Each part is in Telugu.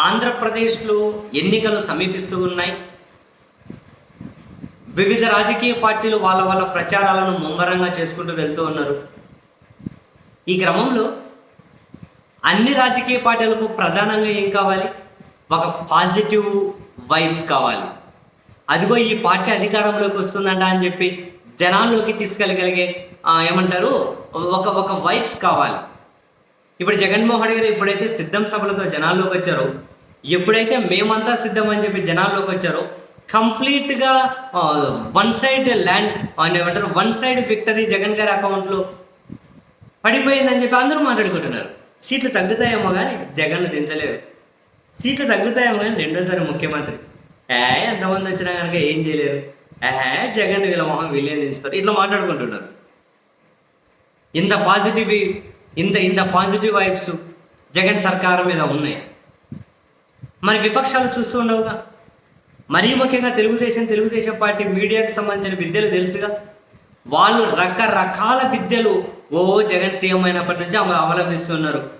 ఆంధ్రప్రదేశ్లో ఎన్నికలు సమీపిస్తూ ఉన్నాయి. వివిధ రాజకీయ పార్టీలు వాళ్ళ వాళ్ళ ప్రచారాలను ముమ్మరంగా చేసుకుంటూ వెళ్తూ ఉన్నారు. ఈ క్రమంలో అన్ని రాజకీయ పార్టీలకు ప్రధానంగా ఏం కావాలి? ఒక పాజిటివ్ వైబ్స్ కావాలి. అదిగో ఈ పార్టీ అధికారంలోకి వస్తుందంట అని చెప్పి జనాల్లోకి తీసుకెళ్ళగలిగే ఏమంటారు? ఒక ఒక వైబ్స్ కావాలి. ఇప్పుడు జగన్మోహన్ గారు ఎప్పుడైతే సిద్ధం సభలతో జనాల్లోకి వచ్చారో ఎప్పుడైతే మేమంతా సిద్ధం అని చెప్పి జనాల్లోకి వచ్చారో కంప్లీట్గా వన్ సైడ్ ల్యాండ్ అని ఏమంటారు వన్ సైడ్ విక్టరీ జగన్ గారి అకౌంట్లో పడిపోయిందని చెప్పి అందరూ మాట్లాడుకుంటున్నారు. సీట్లు తగ్గుతాయేమో కానీ జగన్ దించలేదు. సీట్లు తగ్గుతాయేమో కానీ రెండోసారి ముఖ్యమంత్రి. ఏ ఎంతమంది వచ్చినా కనుక ఏం చేయలేరు. ఏ జగన్ వీళ్ళ మొహం వీళ్ళేం దించుతారు. ఇట్లా మాట్లాడుకుంటున్నారు. ఇంత పాజిటివ్ ఇంత ఇంత పాజిటివ్ వైబ్స్ జగన్ సర్కారం మీద ఉన్నాయి. మరి విపక్షాలు చూస్తూ ఉండవుగా? మరీ ముఖ్యంగా తెలుగుదేశం తెలుగుదేశం పార్టీ మీడియాకి సంబంధించిన విద్యలు తెలుసుగా? వాళ్ళు రకరకాల విద్యలు ఓ జగన్ సీఎం అయినప్పటి నుంచి అవలంబిస్తున్నారు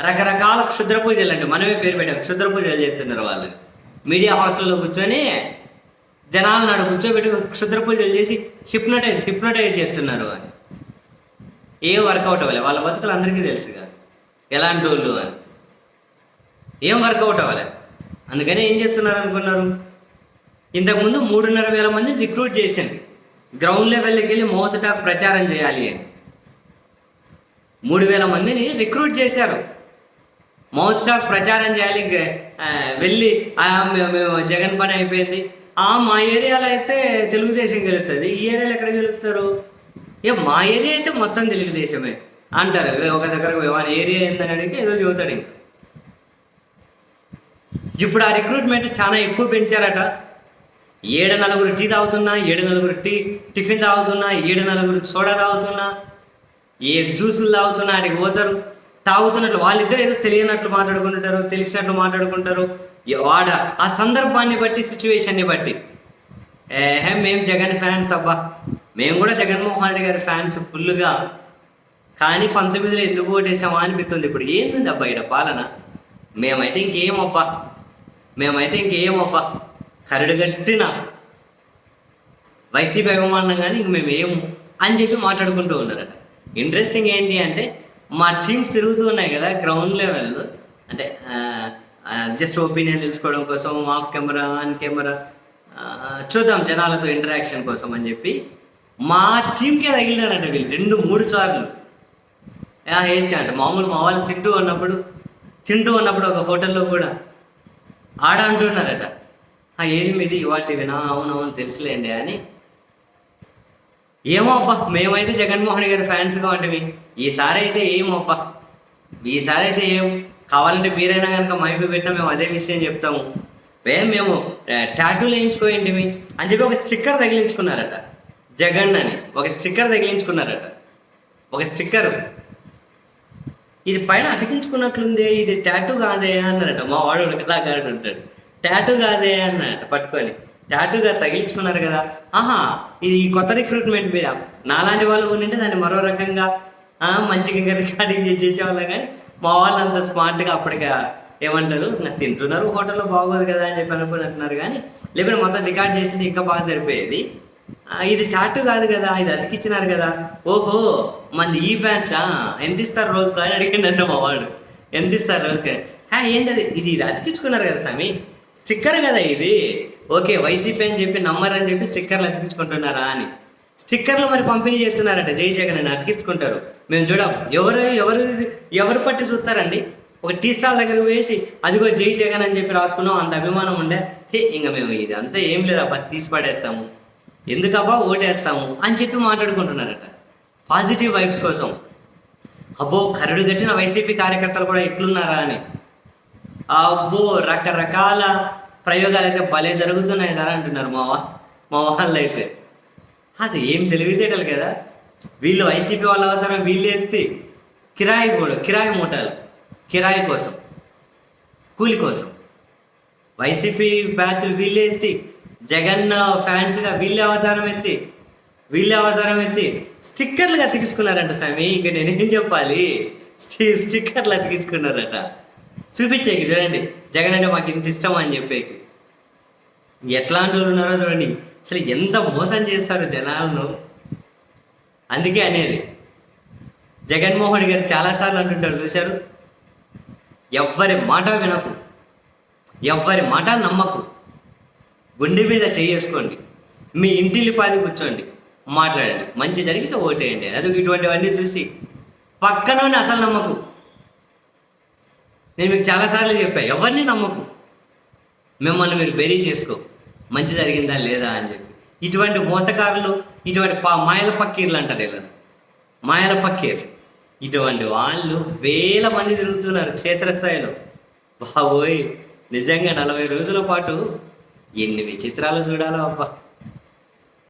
రకరకాల క్షుద్ర పూజలు అంటే మనమే పేరు పెట్టాం. క్షుద్ర పూజలు చేస్తున్నారు వాళ్ళు. మీడియా హాస్టల్లో కూర్చొని జనాలను నాడు కూర్చోబెట్టి క్షుద్ర పూజలు చేసి హిప్నటైజ్ హిప్నటైజ్ చేస్తున్నారు అని ఏ వర్కౌట్ అవ్వలే? వాళ్ళ బతుకులు అందరికీ తెలుసుగా ఎలాంటి వాళ్ళు అని. ఏం వర్కౌట్ అవ్వలే? అందుకని ఏం చెప్తున్నారు అనుకున్నారు? ఇంతకుముందు మూడున్నర వేల మంది రిక్రూట్ చేసింది గ్రౌండ్ లెవెల్కి వెళ్ళి మౌత్ ప్రచారం చేయాలి అని. మూడు వేల మందిని రిక్రూట్ చేశారు. మౌత్ టాక్ ప్రచారం చేయాలి వెళ్ళి మేము మేము జగన్ పని అయిపోయింది. ఆ మా ఏరియాలో అయితే తెలుగుదేశం గెలుస్తుంది ఈ ఏరియాలో ఎక్కడ గెలుస్తారు? ఏ మా ఏరియా అయితే మొత్తం తెలుగుదేశమే అంటారు. ఒక దగ్గర వాళ్ళ ఏరియా ఏందని అడిగితే ఏదో చెబుతాడు ఇంకా. ఇప్పుడు ఆ రిక్రూట్మెంట్ చాలా ఎక్కువ పెంచారట. ఏడు నలుగురు టీ తాగుతున్నా ఏడు నలుగురు టీ టిఫిన్ తాగుతున్నా ఏడు నలుగురు సోడా తాగుతున్నా ఏ జ్యూసులు తాగుతున్నా ఆడికి పోతారు. తాగుతున్నట్లు వాళ్ళిద్దరు ఏదో తెలియనట్లు మాట్లాడుకుంటారు తెలిసినట్లు మాట్లాడుకుంటారు. వాడ ఆ సందర్భాన్ని బట్టి సిచ్యువేషన్ని బట్టి. ఏహే మేము జగన్ ఫ్యాన్స్ అబ్బా. మేము కూడా జగన్మోహన్ రెడ్డి గారి ఫ్యాన్స్ ఫుల్గా కానీ పంతొమ్మిదిలో ఎందుకు ఓటేసామా అనిపిస్తుంది ఇప్పుడు? ఏంది అబ్బా ఇక్కడ పాలన? మేమైతే ఇంకేమబ్బా? మేమైతే ఇంకేం కరడు కట్టిన. వైసీపీ అభిమానులు కానీ ఇంక మేము ఏము అని చెప్పి మాట్లాడుకుంటూ ఉన్నారట. ఇంట్రెస్టింగ్ ఏంటి అంటే మా టీమ్స్ తిరుగుతూ ఉన్నాయి కదా గ్రౌండ్ లెవెల్లో అంటే జస్ట్ ఒపీనియన్ తెలుసుకోవడం కోసం ఆఫ్ కెమెరా ఆన్ కెమెరా చూద్దాం జనాలతో ఇంటరాక్షన్ కోసం అని చెప్పి మా టీంకే తగిలినారంట వీళ్ళు. రెండు మూడు సార్లు. ఏంటి అంటే మామూలు మా వాళ్ళు తింటూ ఉన్నప్పుడు తింటూ ఉన్నప్పుడు ఒక హోటల్లో కూడా ఆడ అంటున్నారట ఏది మీది? ఇవాళ వినా అవునవును తెలుసులేండి అని. ఏమో అబ్బా మేమైతే జగన్మోహన్ గారి ఫ్యాన్స్ కాబట్టి ఈసారి అయితే ఏమో అబ్బా. ఈసారి అయితే ఏం? కావాలంటే మీరైనా కనుక మైకు పెట్టినా మేము అదే విషయం చెప్తాము. మేము మేము టాటూలు వేయించుకోయండి అని చెప్పి ఒక స్టిక్కర్ తగిలించుకున్నారట. జగన్ అని. ఒక స్టిక్కర్ తగిలించుకున్నారట. ఒక స్టిక్కర్. ఇది పైన అతికించుకున్నట్లుంది ఇది టాటూ కాదే అన్నారట. మా వాడు ఉడకదాకాడు ఉంటాడు. టాటూ కాదే అన్నారట పట్టుకొని. టాటూగా తగిలించుకున్నారు కదా. ఆహా ఇది కొత్త రిక్రూట్మెంట్ మీద. నాలాంటి వాళ్ళు ఉండింటే దాన్ని మరో రకంగా మంచిగా రికార్డింగ్ చేసేవాళ్ళం కానీ మా వాళ్ళు అంత స్మార్ట్గా అప్పటికి ఏమంటారు నాకు తింటున్నారు హోటల్లో బాగోదు కదా అని చెప్పి అనుకుని అంటున్నారు కానీ లేకుంటే మొత్తం రికార్డ్ చేసింది ఇంకా బాగా సరిపోయేది. ఇది టాటూ కాదు కదా ఇది అతికిచ్చినారు కదా. ఓహో మంది ఈ బ్యాచా? ఎంత ఇస్తారు రోజుకు? అని అడిగిందంటే మా వాడు. ఎంత ఇస్తారు రోజుకి? హా ఏం చదివి? ఇది ఇది అతికించుకున్నారు కదా స్వామి. స్టిక్కర్ కదా ఇది. ఓకే వైసీపీ అని చెప్పి నమ్మర్ అని చెప్పి స్టిక్కర్లు అతికించుకుంటున్నారా అని. స్టిక్కర్లు మరి పంపిణీ చేస్తున్నారట జై జగన్ అని అతికించుకుంటారు. మేము చూడం ఎవరు ఎవరు ఎవరు పట్టి చూస్తారండి? ఒక టీ స్టాల్ దగ్గర వేసి అదిగో జై జగన్ అని చెప్పి రాసుకున్నాం అంత అభిమానం ఉండే. ఇంకా మేము ఇది అంతా ఏం లేదబ్బా తీసి పడేస్తాము ఎందుకబ్బా ఓటేస్తాము అని చెప్పి మాట్లాడుకుంటున్నారట. పాజిటివ్ వైబ్స్ కోసం. అబ్బో కరుడు కట్టిన వైసీపీ కార్యకర్తలు కూడా ఎట్లున్నారా అని. అబ్బో రకరకాల ప్రయోగాలు అయితే భలే జరుగుతున్నాయి సార్ అంటున్నారు మా మా వాళ్ళు అయితే. అది ఏం తెలివితేటలు కదా. వీళ్ళు వైసీపీ వాళ్ళు అవుతారో వీళ్ళు ఎత్తి కిరాయి కూడా కిరాయి మూటలు కిరాయి కోసం కూలి కోసం. వైసీపీ బ్యాచ్లు వీళ్ళు ఎత్తి జగన్ ఫ్యాన్స్గా వీళ్ళు అవతారం ఎత్తి వీళ్ళే అవతారం ఎత్తి స్టిక్కర్లుగా అతికించుకున్నారంట స్వామి. ఇంక నేనేం చెప్పాలి? స్టి స్టిక్కర్లు అతికించుకున్నారట చూపించేకి చూడండి. జగన్ అంటే మాకు ఇంత ఇష్టం అని చెప్పేకి. ఎట్లాంటి వాళ్ళు ఉన్నారో చూడండి. అసలు ఎంత మోసం చేస్తారు జనాలను. అందుకే అనేది. జగన్మోహన్ గారు చాలాసార్లు అంటుంటారు చూశారు? ఎవ్వరి మాట వినకు. ఎవ్వరి మాట నమ్మకు. గుండె మీద చేసుకోండి మీ ఇంటిల్లి పాది కూర్చోండి. మాట్లాడండి. మంచి జరిగితే ఓటేయండి. అది ఇటువంటివన్నీ చూసి పక్కనోని అసలు నమ్మకు. నేను మీకు చాలాసార్లు చెప్పాను ఎవరిని నమ్మకు? మిమ్మల్ని మీరు బెరీ చేసుకో. మంచి జరిగిందా లేదా అని చెప్పి. ఇటువంటి మోసకారులు ఇటువంటి పా మాయల పక్కీర్లు అంటారు ఇలా మాయల పక్కీర్. ఇటువంటి వాళ్ళు వేల మంది తిరుగుతున్నారు క్షేత్రస్థాయిలో. బాబోయ్! నిజంగా నలభై రోజుల పాటు ఎన్ని విచిత్రాలు చూడాలో అబ్బా.